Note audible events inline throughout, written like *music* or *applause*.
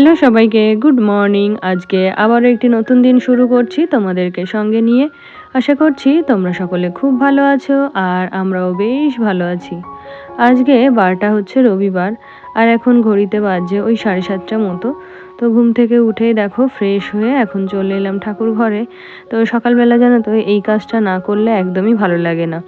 Hello সবাইকে, good morning. আজকে আবারও একটি নতুন দিন শুরু করছি তোমাদেরকে সঙ্গে নিয়ে। আশা করছি তোমরা সকলে খুব ভালো আছো আর আমরাও বেশ ভালো আছি। আজকে বারটা হচ্ছে রবিবার আর এখন ঘড়িতে বাজছে ওই সাড়ে সাতটা মতো। তো ঘুম থেকে উঠেই দেখো ফ্রেশ হয়ে এখন চলে এলাম ঠাকুর ঘরে। তো সকালবেলা জানো তো এই কাজটা না করলে একদমই ভালো লাগে না।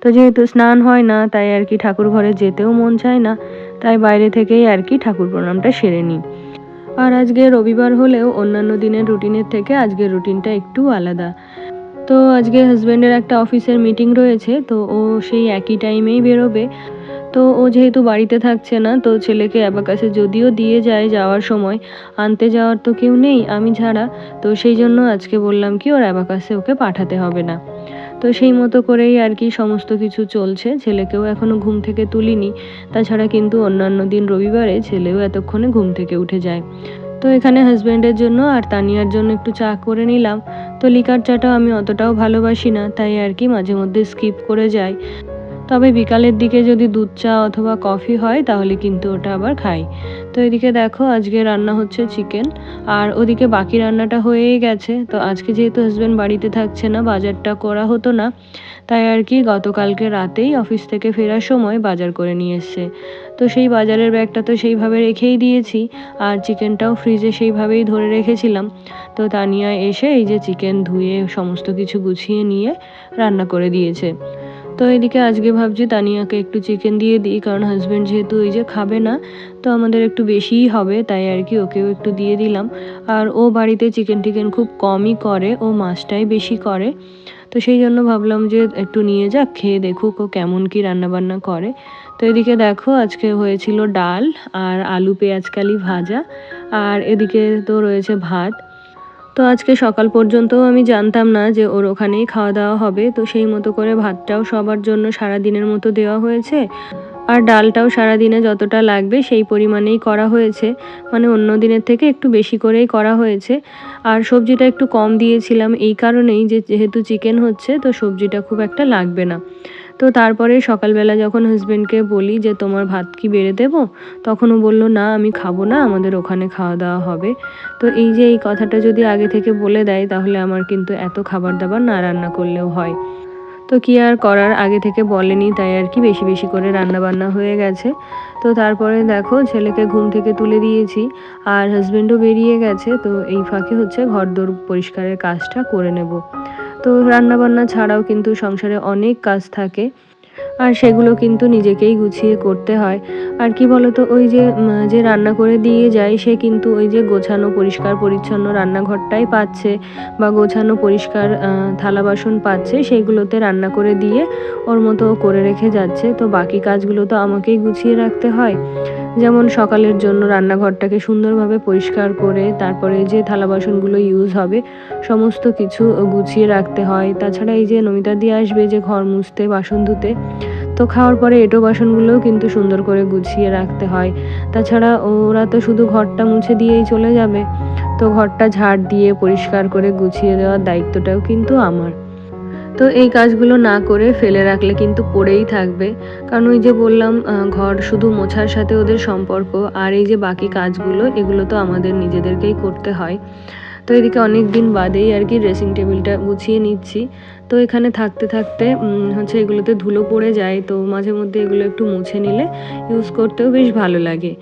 তো যেহেতু স্নান হয় না, তাই আর কি ঠাকুর ঘরে যেতেও মন চায় না। তাই বাইরে থেকেই আর কি ঠাকুর প্রণামটা সেরে নিই। আর আজকে রবিবার হলেও অন্যান্য দিনের রুটিনের থেকে আজকের রুটিনটা একটু আলাদা। তো আজকে হাজব্যান্ডের একটা অফিসের মিটিং রয়েছে, তো ও সেই একই টাইমেই বেরোবে। তো ও যেহেতু বাড়িতে থাকছে না, তো ছেলেকে অ্যাবাকাসে যদিও দিয়ে যায় যাওয়ার সময়, আনতে যাওয়ার তো কেউ নেই, আমি ছাড়া। তো সেই জন্য আজকে বললাম কি ওর অ্যাবাকাসে ওকে পাঠাতে হবে না। তো সেই মতো করেই আর কি সমস্ত কিছু চলছে। ছেলেকেও এখনও ঘুম থেকে তুলিনি। তাছাড়া কিন্তু অন্যান্য দিন রবিবারে ছেলেও এতক্ষণে ঘুম থেকে উঠে যায়। তো এখানে হাজব্যান্ডের জন্য আর তানিয়ার জন্য একটু চা করে নিলাম। তো লিকার চাটাও আমি অতটাও ভালোবাসি না, তাই আর কি মাঝে মধ্যে স্কিপ করে যাই। তবে বিকালের দিকে যদি দুধ চা অথবা কফি হয়, তাহলে কিন্তু ওটা আবার খাই। তো এদিকে দেখো, আজকে রান্না হচ্ছে চিকেন আর ওদিকে বাকি রান্নাটা হয়েই গেছে। তো আজকে যেহেতু হাজব্যান্ড বাড়িতে থাকছে না, বাজারটা করা হতো না, তাই আর কি গতকালকে রাতেই অফিস থেকে ফেরার সময় বাজার করে নিয়ে এসছে। তো সেই বাজারের ব্যাগটা তো সেইভাবে রেখেই দিয়েছি, আর চিকেনটাও ফ্রিজে সেইভাবেই ধরে রেখেছিলাম। তো তানিয়া এসে এই যে চিকেন ধুয়ে সমস্ত কিছু গুছিয়ে নিয়ে রান্না করে দিয়েছে। তো এদিকে আজকে ভাবছি তানিয়াকে একটু চিকেন দিয়ে দিই, কারণ হাজব্যান্ড যেহেতু ওই যে খাবে না, তো আমাদের একটু বেশিই হবে, তাই আর কি ওকেও একটু দিয়ে দিলাম। আর ও বাড়িতে চিকেন টিকেন খুব কমই করে, ও মাছটাই বেশি করে। তো সেই জন্য ভাবলাম যে একটু নিয়ে যাক, খেয়ে দেখুক ও কেমন কি রান্নাবান্না করে। তো এদিকে দেখো আজকে হয়েছিল ডাল আর আলু পেঁয়াজকালি ভাজা, আর এদিকে তো রয়েছে ভাত। তো আজকে সকাল পর্যন্তও আমি জানতাম না যে ওর ওখানেই খাওয়া দাওয়া হবে, তো সেই মতো করে ভাতটাও সবার জন্য সারা দিনের মতো দেওয়া হয়েছে। আর ডালটাও সারা দিনে যতটা লাগবে সেই পরিমাণেই করা হয়েছে। মানে অন্য দিনের থেকে একটু বেশি করেই করা হয়েছে। আর সবজিটা একটু কম দিয়েছিলাম এই কারণেই যে যেহেতু চিকেন হচ্ছে, তো সবজিটা খুব একটা লাগবে না। তো তারপরে সকালবেলা যখন হাজব্যান্ডকে বলি যে, তোমার ভাত কি বেড়ে দেবো? তখন ও বলল, না, আমি খাব না, আমাদের ওখানে খাওয়া দাওয়া হবে। তো এই যে, এই কথাটা যদি আগে থেকে বলে দেয়, তাহলে আমার কিন্তু এত খাবার দাবার না রান্না করলেও হয়। তো কি আর করার, আগে থেকে বলেনি, তাই আর কি বেশি বেশি করে রান্না বান্না হয়ে গেছে। তো তারপরে দেখো, ছেলেকে ঘুম থেকে তুলে দিয়েছি, আর হাজব্যান্ডও বেরিয়ে গেছে, তো এই ফাঁকে হচ্ছে ঘর দোর পরিষ্কারের কাজটা করে নেব। তো রান্নাবান্না ছাড়াও কিন্তু সংসারে অনেক কাজ থাকে। আর সেগুলো কিন্তু নিজেকেই গুছিয়ে করতে হয়। আর কি বলতো, ওই যে যে রান্না করে দিয়ে যায়, সে কিন্তু ওই যে গোছানো, পরিষ্কার, পরিচ্ছন্ন রান্নাঘরটাই পাচ্ছে বা গোছানো, পরিষ্কার থালা বাসন পাচ্ছে সেইগুলোতে রান্না করে দিয়ে ওর মতো করে রেখে যাচ্ছে। তো বাকি কাজগুলো তো আমাকেই গুছিয়ে রাখতে হয়। যেমন সকালের জন্য রান্নাঘরটাকে সুন্দরভাবে পরিষ্কার করে, তারপরে যে থালা বাসনগুলো ইউজ হবে, সমস্ত কিছু গুছিয়ে রাখতে হয়। তাছাড়া এই যে নমিতা দিয়ে আসবে যে ঘর মুছতে, বাসন ধুতে তো খাওয়ার পরে এটো বাসনগুলোও কিন্তু সুন্দর করে গুছিয়ে রাখতে হয়। তাছাড়া ওরা তো শুধু ঘরটা মুছে দিয়েই চলে যাবে। তো ঘরটা ঝাড় দিয়ে পরিষ্কার করে গুছিয়ে দেওয়ার দায়িত্বটাও কিন্তু আমার। তো এই কাজগুলো না করে ফেলে রাখলে কিন্তু পড়েই থাকবে। কারণ ওই যে বললাম ঘর শুধু মোছার সাথে ওদের সম্পর্ক, আর এই যে বাকি কাজগুলো, এগুলো তো আমাদের নিজেদেরকেই করতে হয়। তো এদিকে অনেক দিন বাদেই আর কি ড্রেসিং টেবিলটা গুছিয়ে নিচ্ছি। তো এখানে থাকতে থাকতে হচ্ছে এগুলোতে ধুলো পড়ে যায়, তো মাঝে মধ্যে এগুলো একটু মুছে নিলে ইউজ করতেও বেশ ভালো লাগে।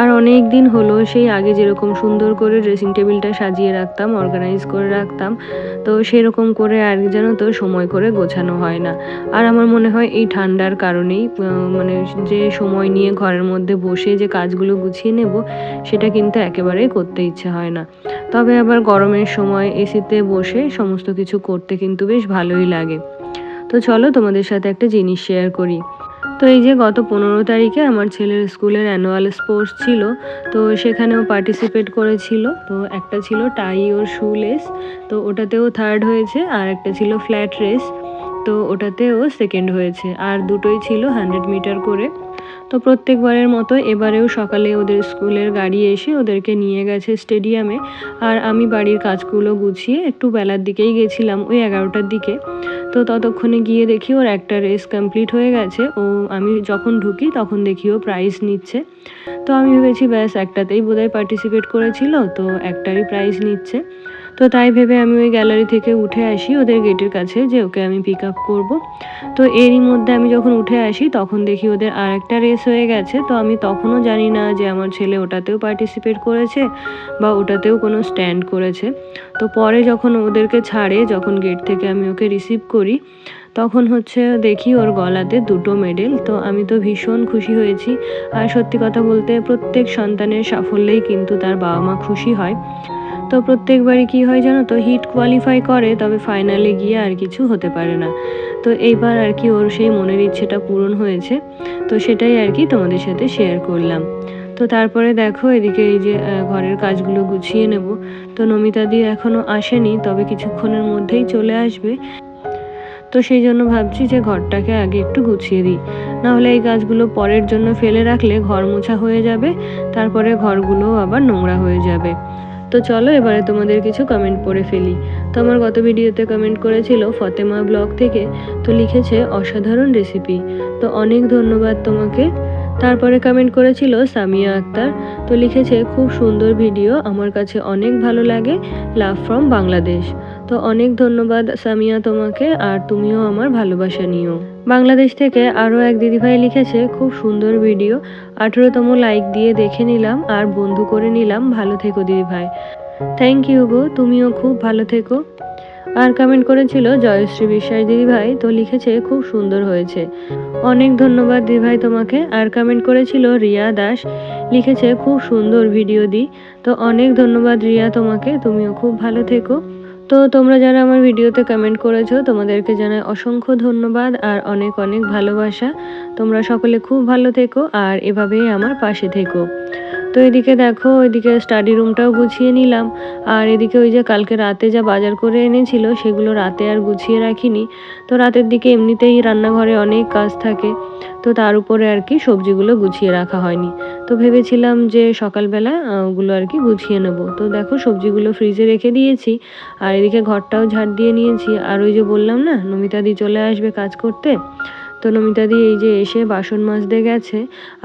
আর অনেক দিন হলো সেই আগে যেরকম সুন্দর করে ড্রেসিং টেবিলটা সাজিয়ে রাখতাম অর্গানাইজ করে রাখতাম, তো সেরকম করে আর যেন তো সময় করে গোছানো হয় না। আর আমার মনে হয় এই ঠান্ডার কারণেই মানে যে সময় নিয়ে ঘরের মধ্যে বসে যে কাজগুলো গুছিয়ে নেব, সেটা কিন্তু একেবারেই করতে ইচ্ছে হয় না। তবে আবার গরমের সময় এসিতে বসে সমস্ত কিছু করতে কিন্তু বেশ ভালোই লাগে। তো চলো তোমাদের সাথে একটা জিনিস শেয়ার করি। তো এই যে গত পনেরো তারিখে আমার ছেলের স্কুলের অ্যানুয়াল স্পোর্টস ছিল, তো সেখানেও পার্টিসিপেট করেছিল। তো একটা ছিল টাই ও শু লেস তো ওটাতেও থার্ড হয়েছে আর একটা ছিল ফ্ল্যাট রেস তো ওটাতেও সেকেন্ড হয়েছে। আর দুটোই ছিল হান্ড্রেড মিটার করে। তো প্রত্যেকবারের মতো এবারেও সকালে ওদের স্কুলের গাড়ি এসে ওদেরকে নিয়ে গেছে স্টেডিয়ামে আর আমি বাড়ির কাজগুলো গুছিয়ে একটু বেলার দিকেই গেছিলাম, ওই এগারোটার দিকে। তো ততক্ষণে গিয়ে দেখি ওর একটা রেস কমপ্লিট হয়ে গেছে। ও, আমি যখন ঢুকি তখন দেখি ও প্রাইজ নিচ্ছে। তো আমি ভেবেছি, ব্যাস, একটাতেই বোধহয় পার্টিসিপেট করেছিল, তো একটারই প্রাইজ নিচ্ছে। তো তাই ভেবে আমি ওই গ্যালারি থেকে উঠে আসি ওদের গেটের কাছে যে ওকে আমি পিক আপ করব। তো এরই মধ্যে আমি যখন উঠে আসি তখন দেখি ওদের আর একটা রেস হয়ে গেছে। তো আমি তখনও জানি না যে আমার ছেলে ওটাতেও পার্টিসিপেট করেছে বা ওটাতেও কোনো স্ট্যান্ড করেছে। তো পরে যখন ওদেরকে ছাড়ে, যখন গেট থেকে আমি ওকে রিসিভ করি, তখন হচ্ছে দেখি ওর গলাতে দুটো মেডেল তো আমি তো ভীষণ খুশি হয়েছি। আর সত্যি কথা বলতে প্রত্যেক সন্তানের সাফল্যেই কিন্তু তার বাবা মা খুশি হয়। তো প্রত্যেকবারই কি হয় জানো তো? হিট কোয়ালিফাই করে, তবে ফাইনালে গিয়ে আর কিছু হতে পারে না। তো এইবার আর কি ওর সেই মনের ইচ্ছেটা পূরণ হয়েছে। তো সেটাই আর কি তোমাদের সাথে শেয়ার করলাম। তো তারপরে দেখো এদিকে এই যে ঘরের কাজগুলো গুছিয়ে নেব। তো নমিতা দি এখনও আসেনি, তবে কিছুক্ষণের মধ্যেই চলে আসবে। তো সেই জন্য ভাবছি যে ঘরটাকে আগে একটু গুছিয়ে দিই। নাহলে এই গাছগুলো পরের জন্য ফেলে রাখলে ঘর মোছা হয়ে যাবে, তারপরে ঘরগুলো আবার নোংরা হয়ে যাবে। তো চলো এবারে তোমাদের কিছু কমেন্ট পড়ে ফেলি। তো আমার গত ভিডিওতে কমেন্ট করেছিল ফতেমা ব্লগ থেকে, তো লিখেছে, অসাধারণ রেসিপি তো অনেক ধন্যবাদ তোমাকে। তারপরে কমেন্ট করেছিল সামিয়া আক্তার, তো লিখেছে, খুব সুন্দর ভিডিও, আমার কাছে অনেক ভালো লাগে লাভ ফ্রম বাংলাদেশ। তো অনেক ধন্যবাদ সামিয়া তোমাকে, আর তুমিও আমার ভালোবাসা নিও। বাংলাদেশ থেকে আরও এক দিদিভাই লিখেছে, খুব সুন্দর ভিডিও। আঠেরোতম লাইক দিয়ে দেখে নিলাম আর বন্ধু করে নিলাম। ভালো থেকো দিদিভাই। থ্যাংক ইউ গো, তুমিও খুব ভালো থেকো। আর কমেন্ট করেছিল, জয়শ্রী বিশ্বাস দিদিভাই তো লিখেছে, খুব সুন্দর হয়েছে। অনেক ধন্যবাদ দিদিভাই তোমাকে। আর কমেন্ট করেছিল, রিয়া দাস লিখেছে, খুব সুন্দর ভিডিও দি। তো অনেক ধন্যবাদ রিয়া তোমাকে, তুমিও খুব ভালো থেকো। তো তোমরা যারা আমার ভিডিওতে কমেন্ট করেছ, তোমাদেরকে জানাই অসংখ্য ধন্যবাদ আর অনেক অনেক ভালোবাসা। তোমরা সকলে খুব ভালো থেকো আর এভাবেই আমার পাশে থেকো। তো এদিকে দেখো, ওইদিকে স্টাডি রুমটাও গুছিয়ে নিলাম। আর এদিকে ওই যে কালকে রাতে যা বাজার করে এনেছিল, সেগুলো রাতে আর গুছিয়ে রাখিনি। তো রাতের দিকে এমনিতেই রান্নাঘরে অনেক কাজ থাকে। তো তার উপরে আর কি সবজিগুলো গুছিয়ে রাখা হয়নি। তো ভেবেছিলাম যে সকালবেলা ওগুলো আর কি গুছিয়ে নেব। তো দেখো সবজিগুলো ফ্রিজে রেখে দিয়েছি, আর এদিকে ঘরটাও ঝাড় দিয়ে নিয়েছি। আর ওই যে বললাম না নমিতাদি চলে আসবে কাজ করতে। তো নমিতাদি এই যে এসে বাসন মাজতে গেছে,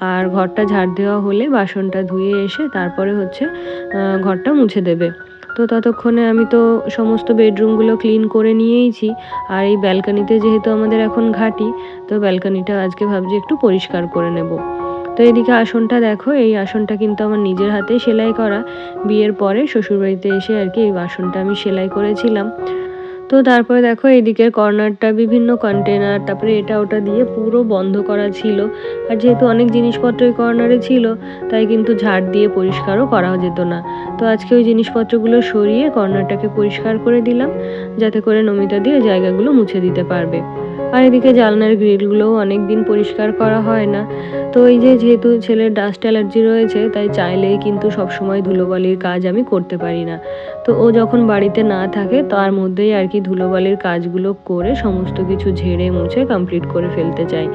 আর ঘরটা ঝাড় দেওয়া হলে বাসনটা ধুয়ে এসে তারপরে হচ্ছে ঘরটা মুছে দেবে। তো ততক্ষণে আমি তো সমস্ত বেডরুমগুলো ক্লিন করে নিয়েইছি, আর এই ব্যালকানিতে যেহেতু আমাদের এখন ঘাটি, তো ব্যালকানিটা আজকে ভাবছি একটু পরিষ্কার করে নেব। তো এদিকে আসনটা দেখো, এই আসনটা কিন্তু আমার নিজের হাতে সেলাই করা। বিয়ের পরে শ্বশুরবাড়িতে এসে আর কি এই আসনটা আমি সেলাই করেছিলাম। তো তারপরে দেখো এদিকের কর্নারটা বিভিন্ন কন্টেনার তারপরে এটা ওটা দিয়ে পুরো বন্ধ করা ছিল। আর যেহেতু অনেক জিনিসপত্র এই কর্নারে ছিল, তাই কিন্তু ঝাড় দিয়ে পরিষ্কারও করা যেত না। তো আজকে ওই জিনিসপত্রগুলো সরিয়ে কর্নারটাকে পরিষ্কার করে দিলাম, যাতে করে নমিতা দিয়ে জায়গাগুলো মুছে দিতে পারবে। আর এদিকে জালনার গ্রিলগুলোও অনেক দিন পরিষ্কার করা হয় না। তো এই যে যেহেতু ছেলের ডাস্ট অ্যালার্জি রয়েছে, তাই চাইলেই কিন্তু সবসময় ধুলোবালির কাজ আমি করতে পারি না। তো ও যখন বাড়িতে না থাকে, তার মধ্যেই আর কি ধুলোবালির কাজগুলো করে সমস্ত কিছু ঝেড়ে মুছে কমপ্লিট করে ফেলতে চাই।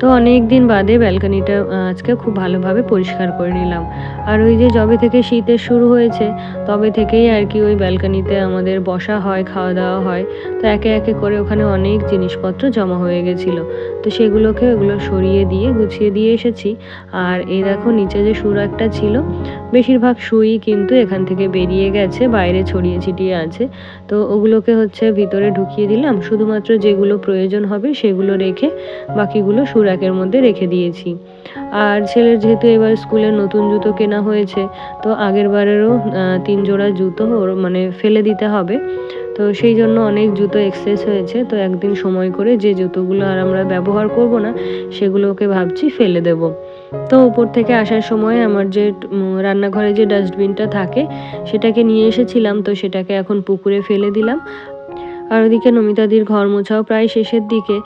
তো অনেক দিন বাদে ব্যালকানিটা আজকে খুব ভালোভাবে পরিষ্কার করে নিলাম। আর ওই যে যবে থেকে শীতের শুরু হয়েছে, তবে থেকেই আর কি ওই ব্যালকানিতে আমাদের বসা হয় খাওয়া দাওয়া হয়। তো একে একে করে ওখানে অনেক জিনিসপত্র জমা হয়ে গেছিল। তো সেগুলোকে ওগুলো সরিয়ে দিয়ে, গুছিয়ে দিয়ে এসেছি। আর এই দেখো, নিচে যে সুর একটা ছিল বেশিরভাগ সুই কিন্তু এখান থেকে বেরিয়ে গেছে, বাইরে ছড়িয়ে ছিটিয়ে আছে। তো ওগুলোকে হচ্ছে ভিতরে ঢুকিয়ে দিলাম, শুধুমাত্র যেগুলো প্রয়োজন হবে সেগুলো রেখে বাকিগুলো সুর র্যাকের মধ্যে রেখে দিয়েছি। আর ছেলের যেহেতু এবার স্কুলে নতুন জুতো কেনা হয়েছে, তো আগের বারেরও তিন জোড়া জুতো ওর মানে ফেলে দিতে হবে। তো সেই জন্য অনেক জুতো এক্সেস হয়েছে, তো একদিন সময় করে যে জুতোগুলো আর আমরা ব্যবহার করব না, সেগুলোকে ভাবছি ফেলে দেব। তো উপর থেকে আসার সময় আমার যে রান্নাঘরে যে ডাস্টবিনটা থাকে, সেটাকে নিয়ে এসেছিলাম, তো সেটাকে এখন পুকুরে ফেলে দিলাম। আর ওদিকে নমিতাদির ঘর মোছাও প্রায় শেষের দিকে।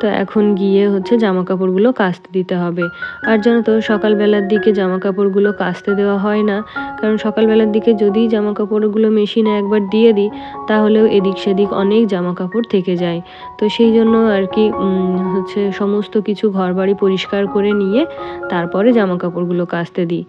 তো এখন গিয়ে হচ্ছে জামা কাপড়গুলো কাচতে দিতে হবে। আর জানো তো, সকালবেলার দিকে জামা কাপড়গুলো কাচতে দেওয়া হয় না। কারণ সকালবেলার দিকে যদি জামা কাপড়গুলো মেশিনে একবার দিয়ে দিই, তাহলেও এদিক সেদিক অনেক জামা কাপড় থেকে যায়। তো সেই জন্য আর কি হচ্ছে সমস্ত কিছু ঘর বাড়ি পরিষ্কার করে নিয়ে তারপরে জামা কাপড়গুলো কাচতে দিই।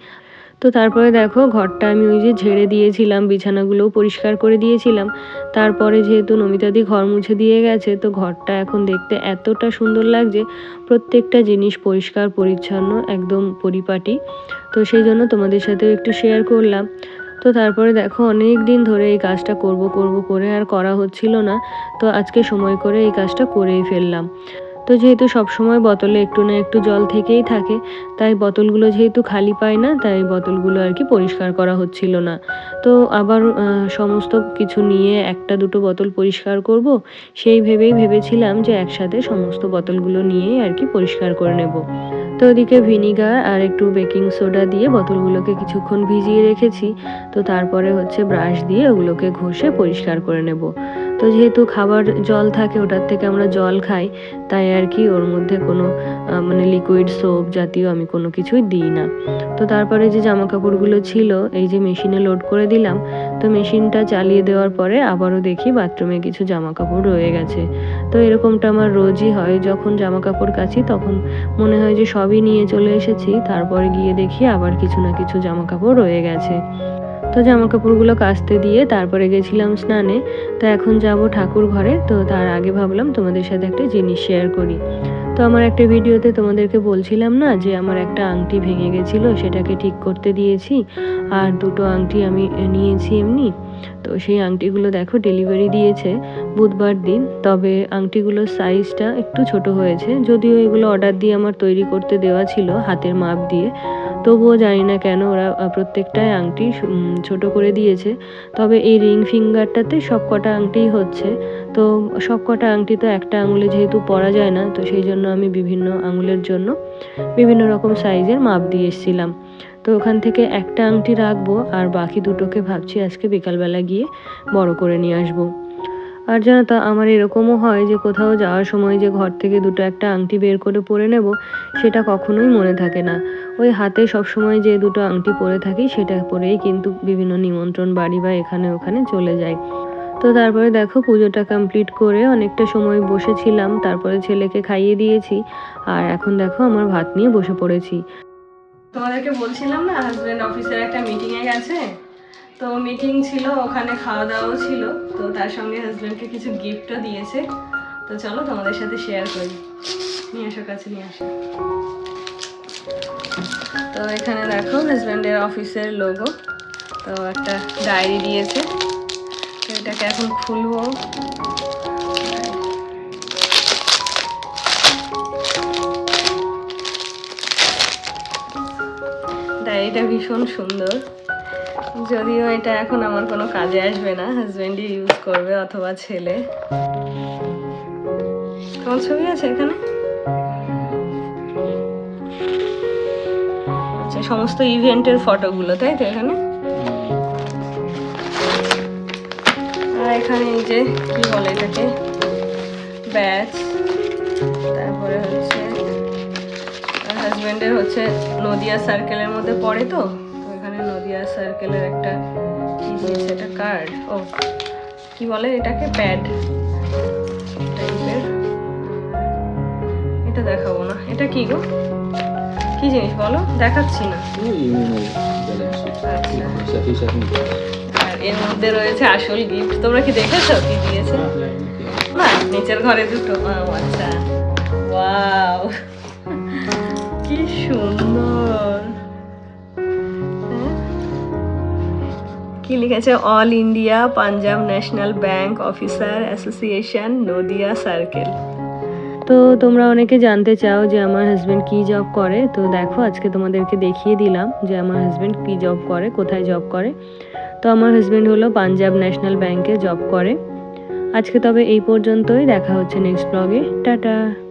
তো তারপরে দেখো ঘরটা আমি ওই যে ঝেড়ে দিয়েছিলাম, বিছানাগুলোও পরিষ্কার করে দিয়েছিলাম। তারপরে যেহেতু নমিতাদি ঘর মুছে দিয়ে গেছে, তো ঘরটা এখন দেখতে এতটা সুন্দর লাগছে, প্রত্যেকটা জিনিস পরিষ্কার, পরিচ্ছন্ন, একদম পরিপাটি। তো সেই জন্য তোমাদের সাথেও একটু শেয়ার করলাম। তো তারপরে দেখো অনেক দিন ধরে এই কাজটা করব করব করে আর করা হচ্ছিল না, তো আজকে সময় করে এই কাজটা করেই ফেললাম। তো যেহেতু সব সময় বোতলে একটু না একটু জল থেকেই থাকে, তাই বোতলগুলো যেহেতু খালি পায় না, তাই বোতলগুলো আর কি পরিষ্কার করা হচ্ছিল না। তো আবার সমস্ত কিছু নিয়ে একটা দুটো বোতল পরিষ্কার করব, সেই ভেবেই ভেবেছিলাম যে একসাথে সমস্ত বোতলগুলো নিয়েই আর কি পরিষ্কার করে নেব। তো ওদিকে ভিনিগার আর একটু বেকিং সোডা দিয়ে বোতলগুলোকে কিছুক্ষণ ভিজিয়ে রেখেছি, তো তারপরে হচ্ছে ব্রাশ দিয়ে ওগুলোকে ঘষে পরিষ্কার করে নেব। তো যেহেতু খাবার জল থাকে ওটার থেকে আমরা জল খাই, তাই আর কি ওর মধ্যে কোনো মানে লিকুইড সোপ জাতীয় আমি কোনো কিছুই দিই না। তো তারপরে যে জামা কাপড়গুলো ছিল, এই যে মেশিনে লোড করে দিলাম, তো মেশিনটা চালিয়ে দেওয়ার পরে আবারও দেখি বাথরুমে কিছু জামা কাপড় রয়ে গেছে। তো এরকমটা আমার রোজই হয়, যখন জামা কাপড় কাচি তখন মনে হয় যে সবই নিয়ে চলে এসেছি, তারপরে গিয়ে দেখি আবার কিছু না কিছু জামা কাপড় রয়ে গেছে। তো জামা কাপড়গুলো কাচতে দিয়ে তারপরে গেছিলাম স্নানে, তো এখন যাব ঠাকুর ঘরে, তো তার আগে ভাবলাম তোমাদের সাথে একটা জিনিস শেয়ার করি। তো আমার একটা ভিডিওতে তোমাদেরকে বলছিলাম না যে আমার একটা আংটি ভেঙে গেছিল, সেটাকে ঠিক করতে দিয়েছি, আর দুটো আংটি আমি নিয়েছি এমনি। তো সেই আংটিগুলো দেখো ডেলিভারি দিয়েছে বুধবার দিন, তবে আংটিগুলোর সাইজটা একটু ছোট হয়েছে, যদিও এগুলো অর্ডার দিয়ে আমার তৈরি করতে দেওয়া ছিল হাতের মাপ দিয়ে তবুও জানি না কেন ওরা প্রত্যেকটাই আংটি ছোট করে দিয়েছে। তবে এই রিং ফিঙ্গারটাতে সব কটা আংটিই হচ্ছে। তো সব কটা আংটি তো একটা আঙুলে যেহেতু পরা যায় না, তো সেই জন্য আমি বিভিন্ন আঙুলের জন্য বিভিন্ন রকম সাইজের মাপ দিয়ে এসেছিলাম। তো ওখান থেকে একটা আংটি রাখব আর বাকি দুটোকে ভাবছি আজকে বিকালবেলা গিয়ে বড় করে নিয়ে আসব। আর জানো তো আমার এরকমও হয় যে কোথাও যাওয়ার সময় যে ঘর থেকে দুটো একটা আংটি বের করে পরে নেব, সেটা কখনোই মনে থাকে না। ওই হাতে সবসময় যে দুটো আংটি পরে থাকি, সেটা পরেই কিন্তু বিভিন্ন নিমন্ত্রণ বাড়ি বা এখানে ওখানে চলে যায় তো তারপরে দেখো পুজোটা কমপ্লিট করে অনেকটা সময় বসেছিলাম, তারপরে ছেলেকে খাইয়ে দিয়েছি, আর এখন দেখো আমার ভাত নিয়ে বসে পড়েছি। তোমাদেরকে বলছিলাম না হাজব্যান্ড অফিসের একটা মিটিংয়ে গেছে তো মিটিং ছিল, ওখানে খাওয়া দাওয়াও ছিল। তো তার সঙ্গে হাজব্যান্ডকে কিছু গিফটও দিয়েছে। তো চলো তোমাদের সাথে শেয়ার করি। নিয়ে আসো কাছে নিয়ে আসো তো এখানে দেখো হাজব্যান্ডের অফিসের লোগো তো একটা ডায়েরি দিয়েছে। তো এটাকে এখন খুলবো। ডায়েরিটা ভীষণ সুন্দর। যদিও এটা এখন আমার কোনো কাজে আসবে না হাজব্যান্ডই ইউজ করবে অথবা ছেলে। তোমার ছবি আছে এখানে? আচ্ছা সমস্ত ইভেন্টের ফটোগুলো তাই তো এখানে? আর এখানে এই যে, কি বলে এটাকে? ব্যাচ, তারপরে হচ্ছে হাজব্যান্ডের হচ্ছে নদিয়া সার্কেলের মধ্যে পড়ে তো? নদিয়া সার্কেলের একটা কি কার্ড ও, কি বলে এটাকে? প্যাড টাইপের এটা দেখাবো না। এটা কি গো? কি জিনিস বলো? দেখাচ্ছি না। আচ্ছা। আর এর মধ্যে রয়েছে আসল গিফট তোমরা কি দেখেছ? কি দিয়েছে? না, নিচের ঘরে দুটো। আচ্ছা। ওয়াও *laughs* কি সুন্দর! কি লিখেছে? All India Punjab National Bank Officer Association, Nadia circle. তো তোমরা অনেকে জানতে চাও যে আমার হাজব্যান্ড কি জব করে? তো দেখো, আজকে তোমাদেরকে দেখিয়ে দিলাম যে আমার হাজব্যান্ড কি জব করে, কোথায় জব করে। তো আমার হাজব্যান্ড হলো পাঞ্জাব ন্যাশনাল ব্যাংকে জব করে। আজকে তবে এই পর্যন্তই, দেখা হচ্ছে নেক্সট ব্লগে টাটা!